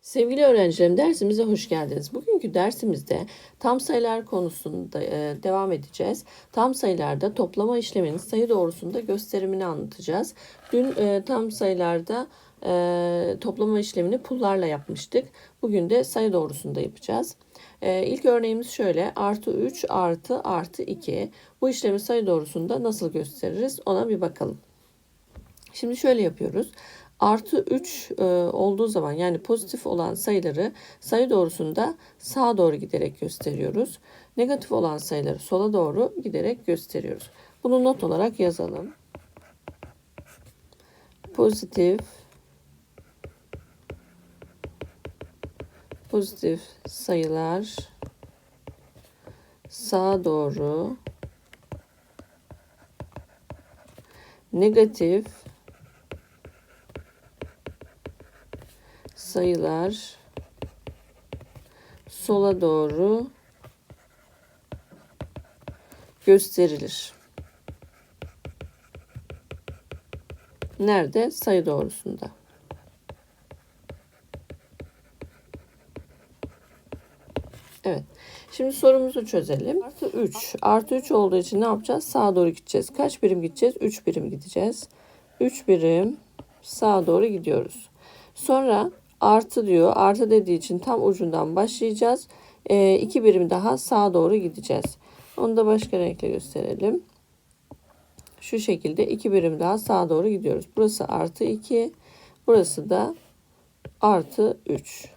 Sevgili öğrencilerim dersimize hoş geldiniz. Bugünkü dersimizde tam sayılar konusunda e, devam edeceğiz. Tam sayılarda toplama işleminin sayı doğrusunda gösterimini anlatacağız. Dün e, tam sayılarda e, toplama işlemini pullarla yapmıştık. Bugün de sayı doğrusunda yapacağız. E, ilk örneğimiz şöyle artı 3 artı artı 2. Bu işlemi sayı doğrusunda nasıl gösteririz ona bir bakalım. Şimdi şöyle yapıyoruz. Artı 3 e, olduğu zaman yani pozitif olan sayıları sayı doğrusunda sağa doğru giderek gösteriyoruz. Negatif olan sayıları sola doğru giderek gösteriyoruz. Bunu not olarak yazalım. Pozitif pozitif sayılar sağa doğru negatif sayılar sola doğru gösterilir. Nerede? Sayı doğrusunda. Evet. Şimdi sorumuzu çözelim. Artı 3. Artı 3 olduğu için ne yapacağız? Sağa doğru gideceğiz. Kaç birim gideceğiz? 3 birim gideceğiz. 3 birim sağa doğru gidiyoruz. Sonra artı diyor. Artı dediği için tam ucundan başlayacağız. 2 e, birim daha sağa doğru gideceğiz. Onu da başka renkle gösterelim. Şu şekilde 2 birim daha sağa doğru gidiyoruz. Burası artı 2. Burası da artı 3.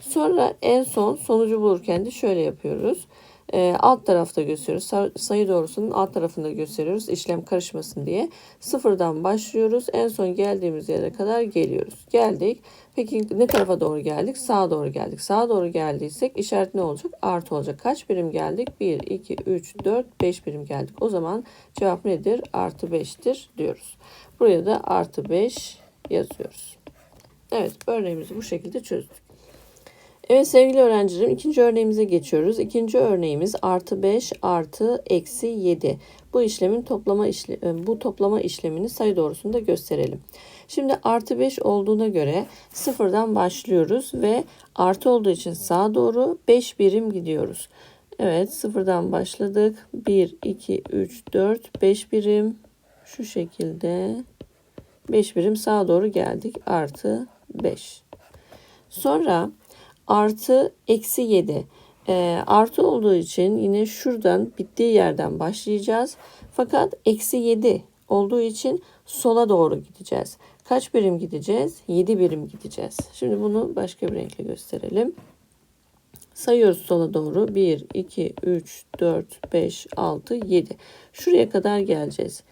Sonra en son sonucu bulurken de şöyle yapıyoruz. E, alt tarafta gösteriyoruz. Sayı doğrusunun alt tarafında gösteriyoruz. İşlem karışmasın diye. Sıfırdan başlıyoruz. En son geldiğimiz yere kadar geliyoruz. Geldik. Peki ne tarafa doğru geldik? Sağa doğru geldik. Sağa doğru geldiysek işaret ne olacak? Artı olacak. Kaç birim geldik? 1, 2, 3, 4, 5 birim geldik. O zaman cevap nedir? Artı 5'tir diyoruz. Buraya da artı 5 yazıyoruz. Evet örneğimizi bu şekilde çözdük. Evet sevgili öğrencilerim ikinci örneğimize geçiyoruz. İkinci örneğimiz artı 5 artı eksi 7. Bu işlemin toplama işle e, bu toplama işlemini sayı doğrusunda gösterelim. Şimdi artı 5 olduğuna göre sıfırdan başlıyoruz ve artı olduğu için sağa doğru 5 birim gidiyoruz. Evet sıfırdan başladık. 1, 2, 3, 4, 5 birim şu şekilde 5 birim sağa doğru geldik. Artı 5. Sonra artı eksi 7. E, artı olduğu için yine şuradan bittiği yerden başlayacağız. Fakat eksi 7 olduğu için sola doğru gideceğiz. Kaç birim gideceğiz? 7 birim gideceğiz. Şimdi bunu başka bir renkle gösterelim. Sayıyoruz sola doğru. 1, 2, 3, 4, 5, 6, 7. Şuraya kadar geleceğiz.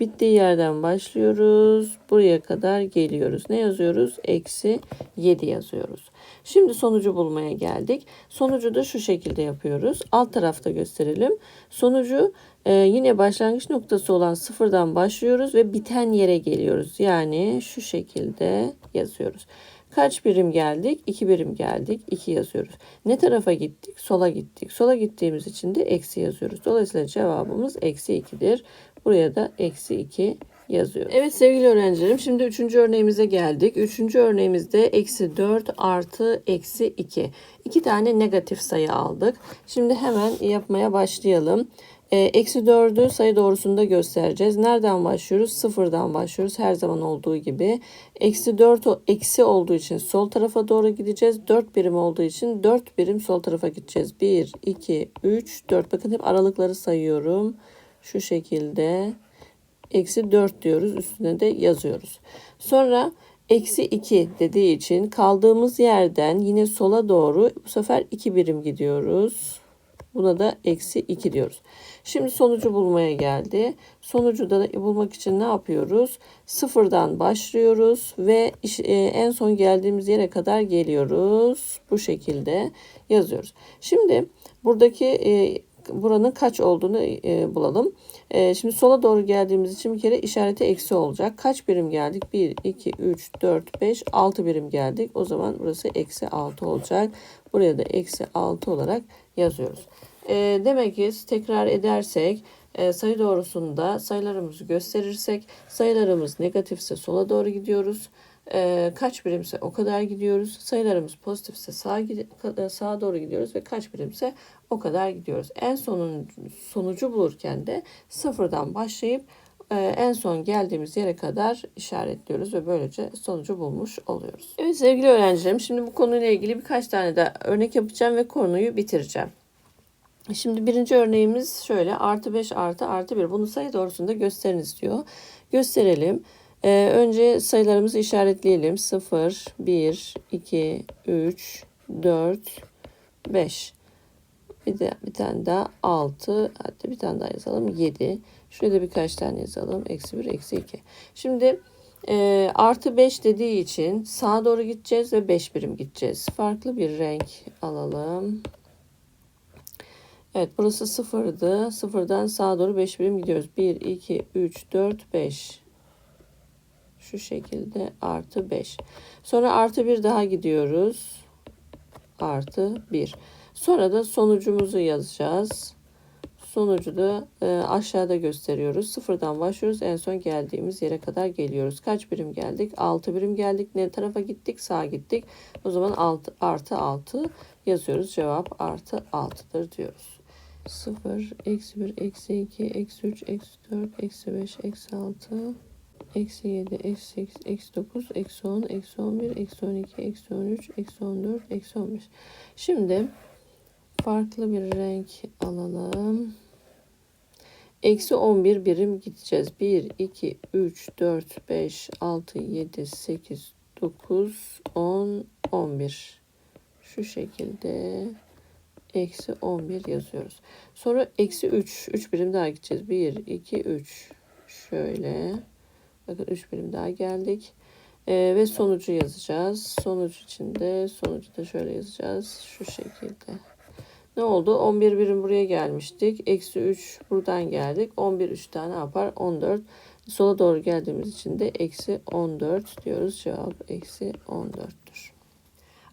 Bittiği yerden başlıyoruz. Buraya kadar geliyoruz. Ne yazıyoruz? Eksi 7 yazıyoruz. Şimdi sonucu bulmaya geldik. Sonucu da şu şekilde yapıyoruz. Alt tarafta gösterelim. Sonucu e, yine başlangıç noktası olan sıfırdan başlıyoruz ve biten yere geliyoruz. Yani şu şekilde yazıyoruz. Kaç birim geldik? 2 birim geldik. 2 yazıyoruz. Ne tarafa gittik? Sola gittik. Sola gittiğimiz için de eksi yazıyoruz. Dolayısıyla cevabımız eksi 2'dir. Buraya da eksi 2 yazıyoruz. Evet sevgili öğrencilerim şimdi üçüncü örneğimize geldik. Üçüncü örneğimizde eksi 4 artı eksi 2. İki tane negatif sayı aldık. Şimdi hemen yapmaya başlayalım. E, eksi 4'ü sayı doğrusunda göstereceğiz. Nereden başlıyoruz? Sıfırdan başlıyoruz. Her zaman olduğu gibi. Eksi 4 eksi olduğu için sol tarafa doğru gideceğiz. 4 birim olduğu için 4 birim sol tarafa gideceğiz. 1, 2, 3, 4. Bakın hep aralıkları sayıyorum. Şu şekilde. Eksi 4 diyoruz. Üstüne de yazıyoruz. Sonra eksi 2 dediği için kaldığımız yerden yine sola doğru bu sefer 2 birim gidiyoruz. Buna da eksi 2 diyoruz. Şimdi sonucu bulmaya geldi. Sonucu da bulmak için ne yapıyoruz? Sıfırdan başlıyoruz ve e, en son geldiğimiz yere kadar geliyoruz. Bu şekilde yazıyoruz. Şimdi buradaki e, buranın kaç olduğunu e, bulalım. Şimdi sola doğru geldiğimiz için bir kere işareti eksi olacak. Kaç birim geldik? 1, 2, 3, 4, 5, 6 birim geldik. O zaman burası eksi 6 olacak. Buraya da eksi 6 olarak yazıyoruz. E, demek ki tekrar edersek e, sayı doğrusunda sayılarımızı gösterirsek sayılarımız negatifse sola doğru gidiyoruz. Ee, kaç birimse o kadar gidiyoruz. Sayılarımız pozitifse sağa, e, sağa doğru gidiyoruz ve kaç birimse o kadar gidiyoruz. En sonun sonucu bulurken de sıfırdan başlayıp e, en son geldiğimiz yere kadar işaretliyoruz ve böylece sonucu bulmuş oluyoruz. Evet sevgili öğrencilerim şimdi bu konuyla ilgili birkaç tane de örnek yapacağım ve konuyu bitireceğim. Şimdi birinci örneğimiz şöyle artı 5 artı artı 1 bunu sayı doğrusunda gösteriniz diyor. Gösterelim. Ee, önce sayılarımızı işaretleyelim. 0, 1, 2, 3, 4, 5. Bir de bir tane daha 6. Hatta bir tane daha yazalım 7. Şuraya da birkaç tane yazalım. Eksi 1, eksi 2. Şimdi e, artı 5 dediği için sağa doğru gideceğiz ve 5 birim gideceğiz. Farklı bir renk alalım. Evet burası sıfırdı. Sıfırdan sağa doğru 5 birim gidiyoruz. 1, 2, 3, 4, 5. Şu şekilde artı 5. Sonra artı 1 daha gidiyoruz. Artı 1. Sonra da sonucumuzu yazacağız. Sonucu da e, aşağıda gösteriyoruz. Sıfırdan başlıyoruz. En son geldiğimiz yere kadar geliyoruz. Kaç birim geldik? 6 birim geldik. Ne tarafa gittik? Sağa gittik. O zaman 6, artı 6 yazıyoruz. Cevap artı 6'dır diyoruz. 0, eksi 1, eksi 2, eksi 3, eksi 4, eksi 5, eksi 6, eksi 7, eksi 8, eksi 9, eksi 10, eksi 11, eksi 12, eksi 13, eksi 14, eksi 15. Şimdi farklı bir renk alalım. Eksi 11 birim gideceğiz. 1, 2, 3, 4, 5, 6, 7, 8, 9, 10, 11. Şu şekilde eksi 11 yazıyoruz. Sonra eksi 3. 3 birim daha gideceğiz. 1, 2, 3. Şöyle. Bakın 3 birim daha geldik. Ee, ve sonucu yazacağız. Sonuç içinde sonucu da şöyle yazacağız. Şu şekilde. Ne oldu? 11 birim buraya gelmiştik. Eksi 3 buradan geldik. 11 3 tane yapar? 14. Sola doğru geldiğimiz için de eksi 14 diyoruz. Cevap eksi 14'tür.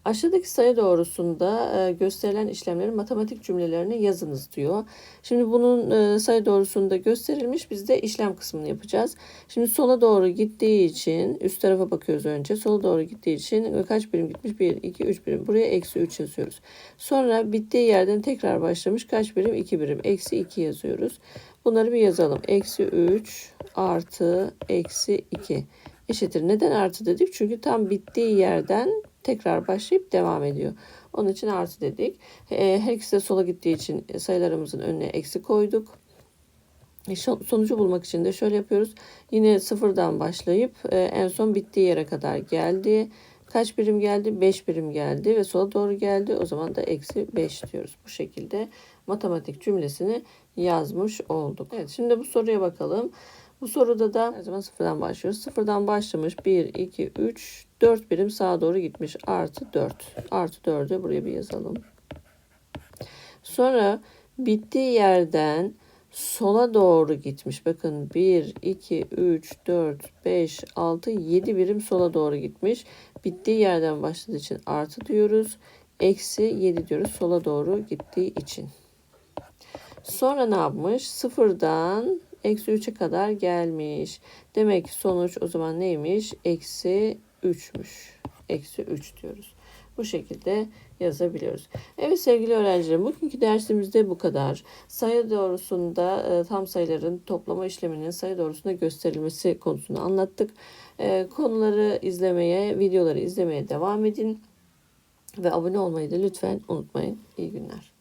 Aşağıdaki sayı doğrusunda e, gösterilen işlemlerin matematik cümlelerini yazınız diyor. Şimdi bunun e, sayı doğrusunda gösterilmiş. Biz de işlem kısmını yapacağız. Şimdi sola doğru gittiği için üst tarafa bakıyoruz önce. Sola doğru gittiği için kaç birim gitmiş? 1, 2, 3 birim. Buraya eksi 3 yazıyoruz. Sonra bittiği yerden tekrar başlamış. Kaç birim? 2 birim. Eksi 2 yazıyoruz. Bunları bir yazalım. Eksi 3 artı eksi 2 eşittir. Neden artı dedik? Çünkü tam bittiği yerden tekrar başlayıp devam ediyor. Onun için artı dedik. E, Her ikisi de sola gittiği için sayılarımızın önüne eksi koyduk. E, Sonucu bulmak için de şöyle yapıyoruz. Yine sıfırdan başlayıp e, en son bittiği yere kadar geldi. Kaç birim geldi? 5 birim geldi ve sola doğru geldi. O zaman da eksi 5 diyoruz. Bu şekilde matematik cümlesini yazmış olduk. Evet şimdi bu soruya bakalım. Bu soruda da her zaman sıfırdan başlıyoruz. Sıfırdan başlamış 1, 2, 3, 4 birim sağa doğru gitmiş. Artı 4. Artı 4'ü buraya bir yazalım. Sonra bittiği yerden sola doğru gitmiş. Bakın 1, 2, 3, 4, 5, 6, 7 birim sola doğru gitmiş. Bittiği yerden başladığı için artı diyoruz. Eksi 7 diyoruz sola doğru gittiği için. Sonra ne yapmış? Sıfırdan eksi 3'e kadar gelmiş. Demek ki sonuç o zaman neymiş? Eksi 3'müş. Eksi 3 diyoruz. Bu şekilde yazabiliyoruz. Evet sevgili öğrencilerim bugünkü dersimizde bu kadar. Sayı doğrusunda e, tam sayıların toplama işleminin sayı doğrusunda gösterilmesi konusunu anlattık. E, konuları izlemeye, videoları izlemeye devam edin. Ve abone olmayı da lütfen unutmayın. İyi günler.